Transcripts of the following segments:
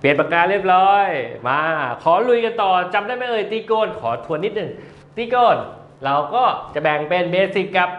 เปลี่ยนปากกาเรียบร้อย มา ขอลุยกันต่อจำได้ไหมเอ่ยตีโกนขอทวนนิดหนึ่งตีโกนเราก็จะแบ่งเป็นเบสิกกับ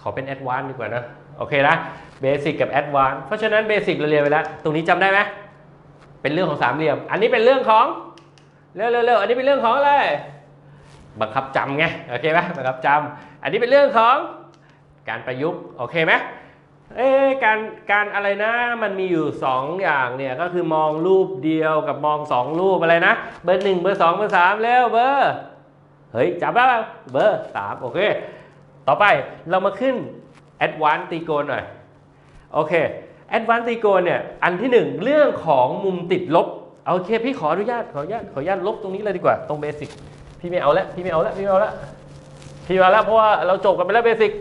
ขอเป็นแอดวานซ์ดีกว่านะ โอเคนะเบสิกกับแอดวานซ์เพราะฉะนั้นเบสิกเราเรียนไปแล้ว ตรงนี้จำได้ไหมเป็นเรื่องของสามเหลี่ยม อันนี้เป็นเรื่องของเร็วเร็วเร็วอันนี้เป็นเรื่องของอะไรบังคับจำไงโอเคไหมบังคับจำอันนี้เป็นเรื่องของการประยุกต์โอเคไหม เอ๊ะการการอะไรนะ มันมีอยู่ 2 อย่างเนี่ยก็คือมองรูปเดียวกับมอง 2 รูปอะไรนะ เบอร์หนึ่งเบอร์สองเบอร์สามเร็วเบอร์เฮ้ยจำได้เปล่าเบอร์สามโอเค ต่อไปเรามาขึ้น Advanced ตีโกนหน่อย โอเค Advanced ตีโกนเนี่ย อันที่หนึ่งเรื่องของมุมติดลบโอเค พี่ขออนุญาตขออนุญาตขออนุญาตลบตรงนี้เลยดีกว่าตรงเบสิกพี่ไม่เอาแล้วพี่ไม่เอาแล้วพี่ไม่เอาแล้วพี่มาแล้วเพราะว่าเราจบกันไปแล้วเบสิก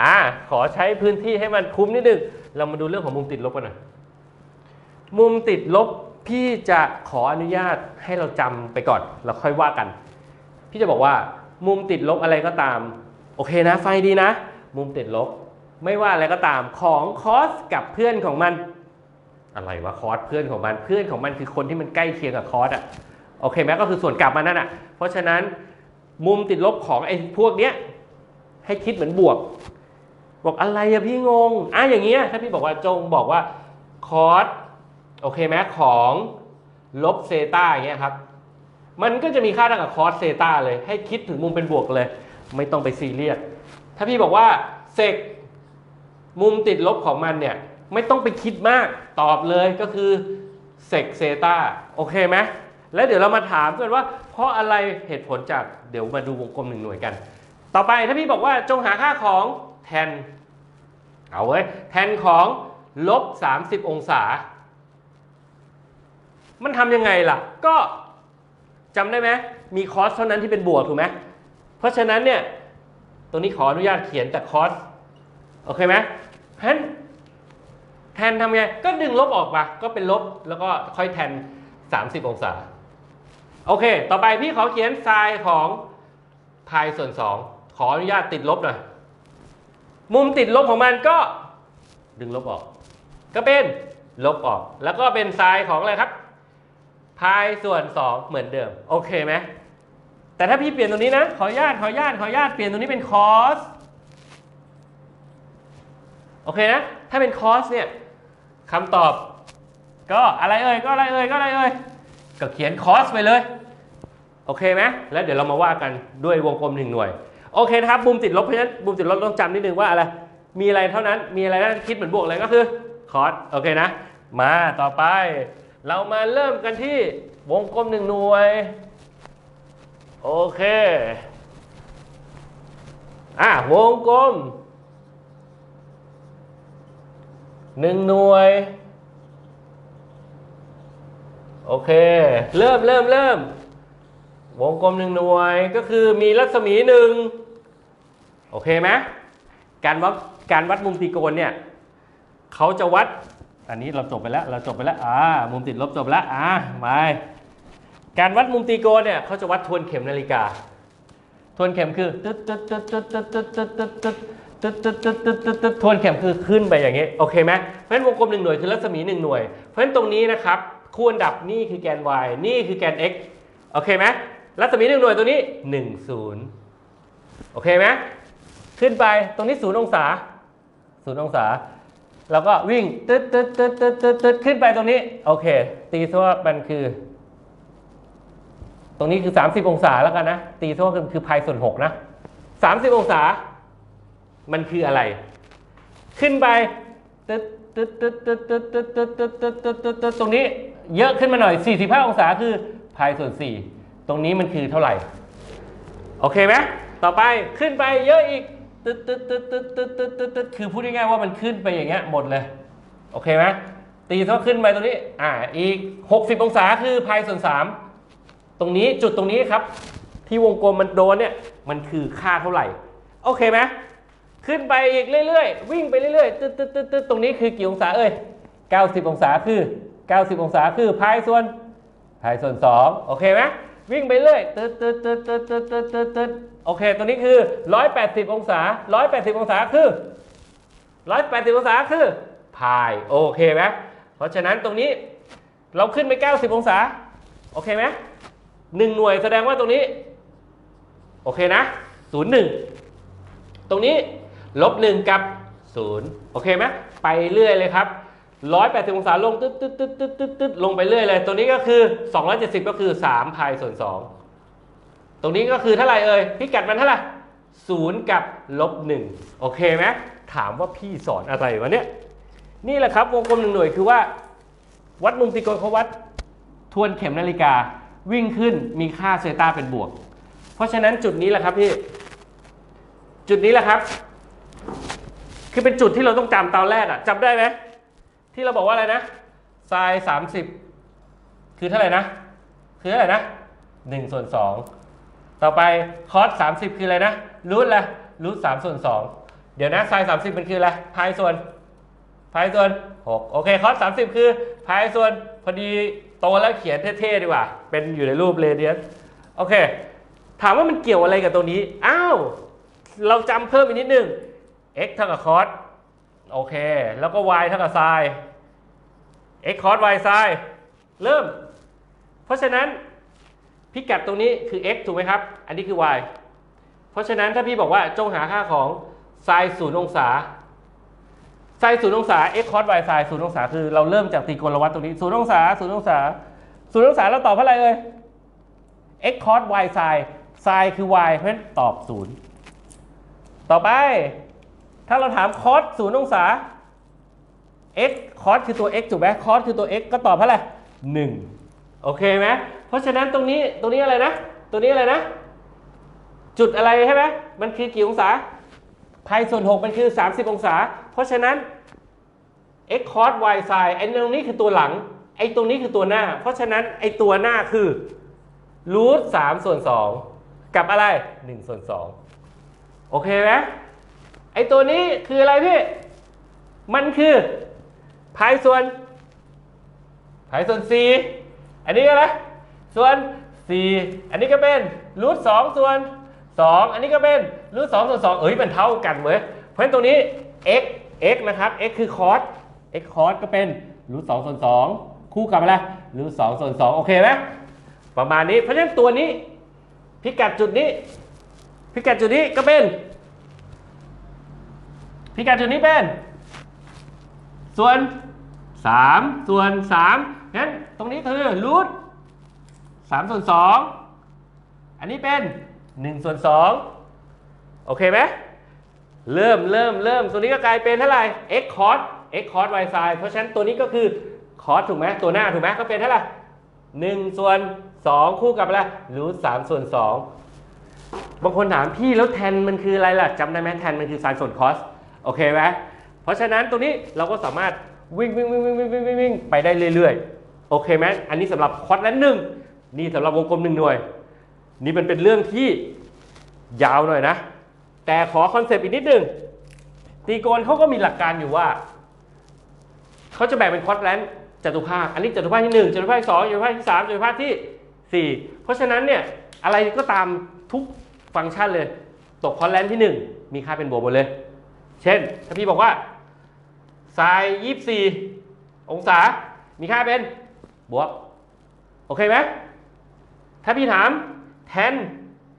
อ่าขอใช้พื้นที่ให้มันคุ้มนิดนึง เรามาดูเรื่องของมุมติดลบกันหน่อย มุมติดลบพี่จะขออนุญาตให้เราจำไปก่อนแล้วค่อยว่ากัน พี่จะบอกว่ามุมติดลบอะไรก็ตาม โอเคนะ ไฟดีนะ มุมติดลบ ไม่ว่าอะไรก็ตามของคอสกับเพื่อนของมัน อะไรวะคอสเพื่อนของมันเพื่อนของมันคือคนที่มันใกล้เคียงกับคอสอะโอเคไหมก็คือส่วนกลับมันนั่นอะเพราะฉะนั้นมุมติดลบของไอ้พวกเนี้ยให้คิดเหมือนบวก บอกอะไรอะพี่งงอะอย่างเงี้ยถ้าพี่บอกว่าจงบอกว่าคอสโอเคไหมของลบเซตาอย่างเงี้ยครับ มันก็จะมีค่าเท่ากับคอสเซตาเลย ให้คิดถึงมุมเป็นบวกเลย ไม่ต้องไปซีเรียสถ้าพี่บอกว่าเซกมุมติดลบของมันเนี่ยไม่ต้องไปคิดมากตอบเลยก็คือเซกเซตาโอเคไหมแล้วเดี๋ยวเรามาถามกันว่า เพราะอะไรเหตุผลจากเดี๋ยวมาดูวงกลมหนึ่งหน่วยกัน ต่อไปถ้าพี่บอกว่าจงหาค่าของ แทนเอาเว้ยแทนของลบ 30 องศา มันทำยังไงล่ะ ก็จำได้ไหมมีคอสเท่านั้นที่เป็นบวกถูกไหมเพราะฉะนั้นเนี่ยตรงนี้ขออนุญาตเขียนแต่คอสโอเคไหมเพราะฉะนั้นแทนทำไง ก็ดึงลบออกมา ก็เป็นลบแล้วก็ค่อยแทน 30 องศา โอเค ต่อไปพี่ขอเขียนไซน์ของพายส่วน 2 ขออนุญาตติดลบหน่อย มุมติดลบของมันก็ดึงลบออก ก็เป็นลบออก แล้วก็เป็นไซน์ของอะไรครับพายส่วน 2 เหมือนเดิม โอเคไหมแต่ถ้าพี่เปลี่ยนตรงนี้นะ ขออนุญาตขออนุญาตขออนุญาตเปลี่ยนตรงนี้เป็นคอสโอเคนะ ถ้าเป็นคอสเนี่ยคำตอบ ก็อะไรเอ่ยก็อะไรเอ่ยก็อะไรเอ่ยก็เขียนคอสไปเลย โอเคไหมแล้วเดี๋ยวเรามาว่ากันด้วยวงกลมหนึ่งหน่วย โอเคนะครับมุมติดลบเพราะฉะนั้นมุมติดลบต้องจำนิดนึงว่าอะไรมีอะไรเท่านั้นมีอะไรนั้นคิดเหมือนบวกเลยก็คือคอสโอเคนะ มาต่อไป เรามาเริ่มกันที่วงกลมหนึ่งหน่วย โอเคอะวงกลมหนึ่งหน่วย โอเค เริ่มเริ่มเริ่มวงกลมหนึ่งหน่วยก็คือมีรัศมีหนึ่ง โอเคไหมการวัดการวัดมุมตรีโกณเนี่ยเขาจะวัด อันนี้เราจบไปแล้ว เราจบไปแล้วอ่ามุมติดลบจบแล้วอ่ามาการวัดมุมตรีโกณเนี่ยเขาจะวัดทวนเข็มนาฬิกา ทวนเข็มคือตึ๊ดตึ๊ดตึ๊ดตึ๊ดตึ๊ดตึ๊ดตึ๊ดตึ๊ดตึ๊ดตึ๊ดตึ๊ดตึ๊ดตึ๊ดตึ๊ดตึ๊ดทวนเข็มคือขึ้นไปอย่างงี้โอเคไหมเพราะฉะนั้นวงกลมหนึ่งหน่วยคือรัศมีหนึ่งหน่วย เพราะฉะนั้นตรงนี้นะครับคู่อันดับนี่คือแกน y นี่คือแกน x โอเคไหมรัศมีหนึ่งหน่วยตัวนี้หนึ่งศูนย์โอเคไหม ขึ้นไปตรงนี้ศูนย์องศาศูนย์องศา แล้วก็วิ่งตึ๊ดตึ๊ดตึ๊ดตึ๊ดตึ๊ดตึ๊ดขึ้นไปตรงนี้ โอเค ตีซะว่ามันคือ ตรงนี้คือ 30 องศาแล้วกันนะ ตีซะว่าคือพายส่วน6นะ30 องศา มันคืออะไร ขึ้นไปตึ๊ดตึ๊ดตึ๊ดตึ๊ดตึ๊ดตึ๊ดตึ๊ดตึ๊ดตึ๊ดตึ๊ดตึ๊ดตึ๊ดตรงนี้ เยอะขึ้นมาหน่อย 45 องศาคือพายส่วน 4 ตรงนี้มันคือเท่าไหร่ โอเคไหมต่อไปขึ้นไปเยอะอีก ตึ๊ดตึ๊ดตึ๊ดตึ๊ดตึ๊ดตึ๊ดตึ๊ดตึ๊ดคือพูดง่ายๆว่ามันขึ้นไปอย่างเงี้ยหมดเลย โอเคไหมตีเท่าขึ้นไปตรงนี้ อ่า อีก 60 องศาคือพายส่วน 3 ตรงนี้จุดตรงนี้ครับ ที่วงกลมมันโดนเนี่ย มันคือค่าเท่าไหร่ โอเคไหมขึ้นไปอีกเรื่อยๆ วิ่งไปเรื่อยๆ ตึ๊ดตึ๊ดตึ๊ดตึ๊ดตรงนี้คือกี่องศาเอ่ย 90 องศาคือ 90 องศาคือพายส่วนพายส่วน 2 โอเคไหมวิ่งไปเรื่อย ตึ๊ดตึ๊ดตึ๊ดตึ๊ดตึ๊ดตึ๊ดตึ๊ดตึ๊ด โอเค ตัวนี้คือ 180 องศา 180 องศาคือ 180 องศาคือพาย โอเคไหมเพราะฉะนั้นตรงนี้เราขึ้นไป 90 องศา โอเคไหมหนึ่งหน่วยแสดงว่าตรงนี้ โอเคนะศูนย์หนึ่งตรงนี้ลบหนึ่งกับศูนย์โอเคไหมไปเรื่อยเลยครับร้อยแปดสิบองศาลงตึ๊ดตึ๊ดตึ๊ดตึ๊ดตึ๊ดตึ๊ดลงไปเรื่อยเลย ตัวนี้ก็คือสองร้อยเจ็ดสิบก็คือสามพายส่วนสอง ตรงนี้ก็คือเท่าไหร่เอ่ยพิกัดมันเท่าไหร่ศูนย์กับลบหนึ่งโอเคไหมถามว่าพี่สอนอะไรวะเนี่ยนี่แหละครับวงกลมหนึ่งหน่วยคือว่า วัดมุมตรีโกณเขาวัดทวนเข็มนาฬิกาวิ่งขึ้นมีค่าเซตาเป็นบวก เพราะฉะนั้นจุดนี้แหละครับพี่ จุดนี้แหละครับ คือเป็นจุดที่เราต้องจำตอนแรกอะจำได้ไหมที่เราบอกว่าอะไรนะไซน์สามสิบคือเท่าไหร่นะ คือเท่าไหร่นะหนึ่งส่วนสอง ต่อไปคอสสามสิบคืออะไรนะรูทละรูทสามส่วนสองเดี๋ยวนะไซน์สามสิบมันคืออะไรพายส่วนพายส่วน6โอเคคอส30คือพายส่วนพอดีโตแล้วเขียนเท่ๆดีกว่า เป็นอยู่ในรูปเรเดียนโอเค ถามว่ามันเกี่ยวอะไรกับตรงนี้ อ้าว เราจำเพิ่มอีกนิดนึง x เท่ากับคอสโอเค แล้วก็ y เท่ากับไซน์ x คอส y ไซน์เริ่ม เพราะฉะนั้น พิกัดตรงนี้คือ x ถูกไหมครับ อันนี้คือ y เพราะฉะนั้นถ้าพี่บอกว่าจงหาค่าของไซน์ศูนย์องศาไซน์ศูนย์องศา x cos y ไซน์ศูนย์องศาคือเราเริ่มจากตรีโกณวัตตรงนี้ศูนย์องศาศูนย์องศาศูนย์องศาเราตอบเท่าไหร่เอ่ย x cos y ไซน์ไซน์คือ y เพราะฉะนั้นตอบศูนย์ต่อไป ถ้าเราถาม cos ศูนย์องศา x cos คือตัว x ถูกไหม cos คือตัว x ก็ตอบเท่าไหร่หนึ่ง โอเคไหมเพราะฉะนั้นตรงนี้ตรงนี้อะไรนะตัวนี้อะไรนะ จุดอะไรใช่ไหมมันคือกี่องศาพายส่วน 6 มันคือ 30 องศา เพราะฉะนั้น x cos y sin ไอ้ตรงนี้คือตัวหลัง ไอ้ตรงนี้คือตัวหน้า เพราะฉะนั้นไอ้ตัวหน้าคือรูท3ส่วน2กับอะไร1ส่วน2โอเคไหมไอ้ตัวนี้คืออะไรพี่ มันคือพายส่วนพายส่วน4 อันนี้ก็อะส่วน 4 อันนี้ก็เป็นรูท2ส่วน 2 อันนี้ก็เป็นรูท2ส่วน2เอ้ยมันเท่ากันเว้ยเพราะฉะนั้นตรงนี้ x x นะครับ x คือ cos x cos ก็เป็นรูท2ส่วน2คู่กับอะไรรูท2ส่วน2โอเคไหมประมาณนี้เพราะฉะนั้นตัวนี้ พิกัดจุดนี้ พิกัดจุดนี้ก็เป็น พิกัดจุดนี้เป็น ส่วน 3 ส่วน3งั้น รงนี้คือรูทสามส่วนสองอันนี้เป็นหนึ่งส่วนสองโอเคไหมเริ่มเริ่มเริ่มตัวนี้ก็กลายเป็นเท่าไหร่ x cos x cos y sin เพราะฉะนั้นตัวนี้ก็คือ cos ถูกไหมตัวหน้าถูกไหมก็เป็นเท่าไหร่หนึ่งส่วนสองคู่กับอะไรรูทสามส่วนสองบางคนถามพี่แล้วแทนมันคืออะไรล่ะจำได้ไหมแทนมันคือ sin ส่วน cos โอเคไหมเพราะฉะนั้นตัวนี้เราก็สามารถวิ่งวิ่งวิ่งวิ่งวิ่งวิ่งไปได้เรื่อยๆ โอเคไหมอันนี้สำหรับคอสและหนึ่งนี่สำหรับวงกลมหนึ่งหน่วย นี่มันเป็นเรื่องที่ยาวหน่อยนะ แต่ขอคอนเซปต์อีกนิดหนึ่งตีโกนเขาก็มีหลักการอยู่ว่าเขาจะแบ่งเป็นคอร์สแลนจตุภาค อันนี้จตุภาคที่หนึ่งจตุภาคที่สองจตุภาคที่สามจตุภาคที่สี่เพราะฉะนั้นเนี่ยอะไรก็ตามทุกฟังก์ชันเลย ตกคอร์สแลนที่หนึ่งมีค่าเป็นบวกหมดเลย เช่น ถ้าพี่บอกว่าไซน์ยี่สิบสี่องศา มีค่าเป็น บวก โอเคไหมถ้าพี่ถามแทน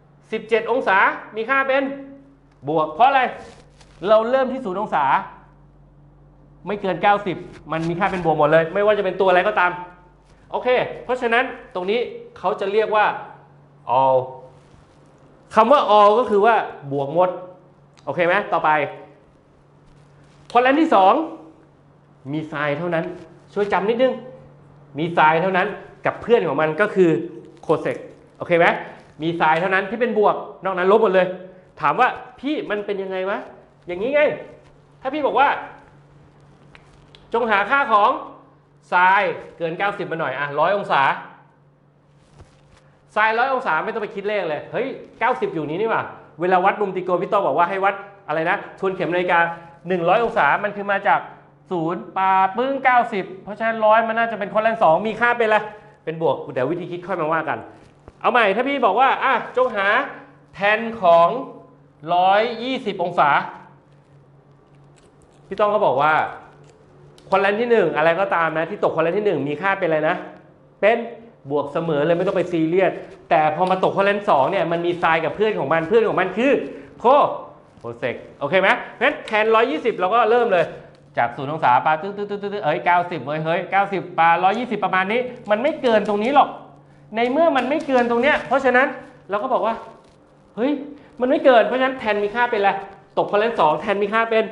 17 องศา มีค่าเป็น บวก เพราะอะไร เราเริ่มที่0องศา ไม่เกิน 90 มันมีค่าเป็นบวกหมดเลย ไม่ว่าจะเป็นตัวอะไรก็ตาม โอเค เพราะฉะนั้นตรงนี้เขาจะเรียกว่า all คำว่า all ก็คือว่าบวกหมด โอเคไหมต่อไปคอนแลนที่ 2 มีไซน์เท่านั้น ช่วยจำนิดนึง มีไซน์เท่านั้นกับเพื่อนของมันก็คือโคเซกโอเคไหมมีไซน์เท่านั้นที่เป็นบวก นอกนั้นลบหมดเลย ถามว่าพี่มันเป็นยังไงวะอย่างนี้ไง ถ้าพี่บอกว่า จงหาค่าของไซน์เกิน 90 มาหน่อยอะร้อยองศาไซน์ร้อยองศาไม่ต้องไปคิดเลขเลยเฮ้ย 90 อยู่นี้นี่หว่าเวลาวัดมุมตรีโกณพี่โต้บอกว่าให้วัดอะไรนะทวนเข็มนาฬิกา100 องศามันคือมาจาก 0ปาปึ้ง 90 เพราะฉะนั้นร้อยมันน่าจะเป็นคนแรกสองมีค่าเป็นอะเป็นบวกเดี๋ยววิธีคิดค่อยมาว่ากัน เอาใหม่ถ้าพี่บอกว่าอะจงหาแทนของ 120 องศา พี่ต้องก็บอกว่าคอนแลนที่ 1 อะไรก็ตามนะที่ตกคอนแลนที่ 1 มีค่าเป็นอะไรนะ เป็นบวกเสมอเลยไม่ต้องไปซีเรียสแต่พอมาตกข้อเลนสองเนี่ยมันมีไซน์กับเพื่อนของมันเพื่อนของมันคือโคโคเซกโอเคไหมเพราะฉะนั้นแทน 120 เราก็เริ่มเลย จากศูนย์องศาปลาตึ๊ดตึ๊ดตึ๊ดตึ๊ดเอ้ย90เว้ยเฮ้ย90ปา120ประมาณนี้ มันไม่เกินตรงนี้หรอก ในเมื่อมันไม่เกินตรงเนี้ย เพราะฉะนั้นเราก็บอกว่า เฮ้ย มันไม่เกิน เพราะฉะนั้นแทนมีค่าเป็นอะไร ตกคอเลนสองแทนมีค่าเป็น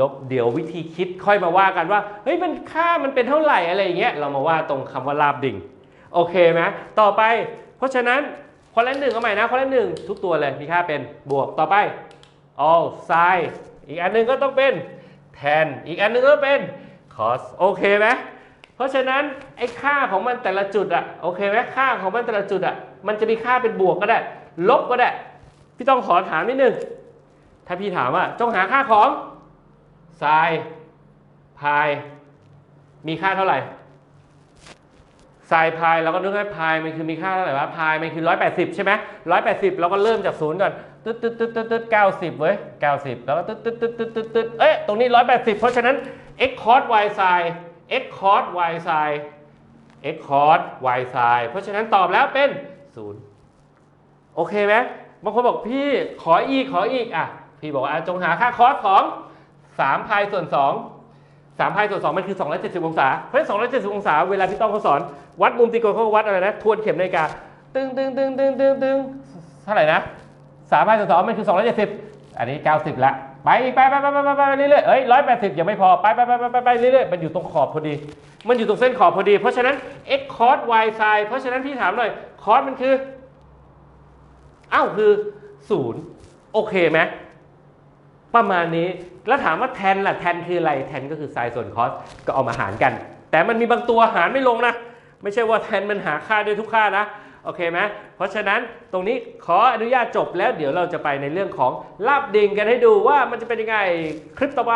ลบ เดี๋ยววิธีคิดค่อยมาว่ากันว่า เฮ้ย มันค่ามันเป็นเท่าไหร่อะไรอย่างเงี้ย เรามาว่าตรงคำว่าลาบดิ่ง โอเคไหมต่อไป เพราะฉะนั้นคอเลนหนึ่งเอาใหม่นะคอเลนหนึ่งทุกตัวเลยมีค่าเป็นบวก ต่อไป all sin อีกอันหนึงก็ต้องเป็น แทน อีกอันหนึงก็เป็น cos โอเคไหมเพราะฉะนั้นไอ้ค่าของมันแต่ละจุดอะโอเคไหมค่าของมันแต่ละจุดอะมันจะมีค่าเป็นบวกก็ได้ ลบก็ได้ พี่ต้องขอถามนิดนึง ถ้าพี่ถามว่าจงหาค่าของ sin พายมีค่าเท่าไหร่ sin พายเราก็นึกว่าพายมันคือมีค่าเท่าไหร่วะพายมันคือ180 ใช่ไหม180เราก็เริ่มจากศูนย์ก่อนตึ๊ดตึ๊ดตึ๊ดตึ๊ดตึ๊ด90เว้ย90แล้วก็ตึ๊ดตึ๊ดตึ๊ดตึ๊ดตึ๊ดตึ๊ดเอ๊ะตรงนี้180เพราะฉะนั้น x cos y sin x cos y sin x cos y sin เพราะฉะนั้นตอบแล้วเป็น0โอเคไหมบางคนบอกพี่ขออีกขออีกอะพี่บอกว่าอะจงหาค่าคอสของ3พายส่วน2 3พายส่วน2มันคือ 270 องศา เพราะฉะนั้น270 องศา เวลาพี่ต้องเขาสอน วัดมุมตรีโกณเขาวัดอะไรนะ ทวนเข็มนาฬิกา ตึงตึงตึงตึงตึงตึงเท่าไหร่นะ3พายส่วน2มันคือ 270 อันนี้ 90 ละไปอีกไปไปไปไปไปไปเรื่อยๆเอ้ย180ยังไม่พอไปไปไปไปไปไปเรื่อยๆ มันอยู่ตรงขอบพอดี มันอยู่ตรงเส้นขอบพอดี เพราะฉะนั้น x cos y sin เพราะฉะนั้นพี่ถามหน่อย cos มันคือ อ้าวคือศูนย์โอเคไหม ประมาณนี้ แล้วถามว่าแทนล่ะแทนคืออะไรแทนก็คือไซน์ส่วนคอสก็เอามาหารกัน แต่มันมีบางตัวหารไม่ลงนะ ไม่ใช่ว่าแทนมันหาค่าได้ทุกค่านะโอเคไหมเพราะฉะนั้นตรงนี้ขออนุญาตจบแล้วเดี๋ยวเราจะไปในเรื่องของลาบดิ่งกันให้ดูว่ามันจะเป็นยังไงคลิปต่อไป